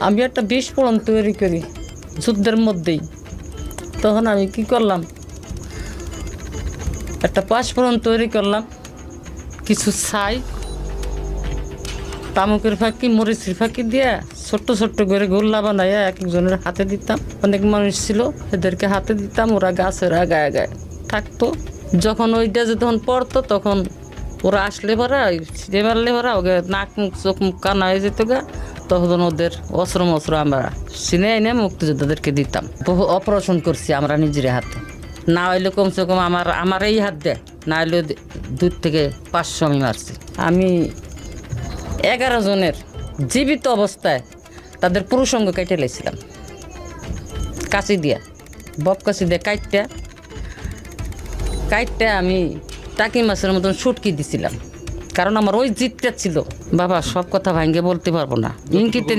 আমি একটা বিস্ফোরণ তৈরি করি যুদ্ধের মধ্যেই। তখন আমি কি করলাম? একটা পাঁচফোড়ন তৈরি করলাম, কিছু ছাই, তামুকের ফাঁকি, মরিচের ফাঁকি দিয়ে ছোট্ট ছোট্ট করে গোল্লা বানাইয়া এক একজনের হাতে দিতাম। অনেক মানুষ ছিল, এদেরকে হাতে দিতাম, ওরা গাছের আগায় আগায় থাকতো। যখন ওইটা যে তখন পড়তো, তখন ওরা আসলে ছিঁড়ে মারলে পরা ওকে নাক মুখ চোখ মুখ কানা হয়ে যেত গা। তখন ওদের অস্ত্র মস্ত্র আমরা সিনে এনে মুক্তিযোদ্ধাদেরকে দিতাম। বহু অপারেশন করছি আমরা নিজের হাতে। না হইলে কমসে কম আমার আমার এই হাত দেয় না হইলে দূর থেকে পাঁচশো আমি মারছি। আমি এগারো জনের জীবিত অবস্থায় তাদের পুরুষঙ্গ কেটে লেছিলাম। কাঁচি দিয়া বব কাঁচি দিয়ে কাইটটা কাইটটা আমি টাকি মাছের মতন সুটকি দিছিলাম। কারণ আমার ওই জিতটা ছিল। বাবা সব কথা ভাঙ্গে বলতে পারব না। ইঙ্কিতে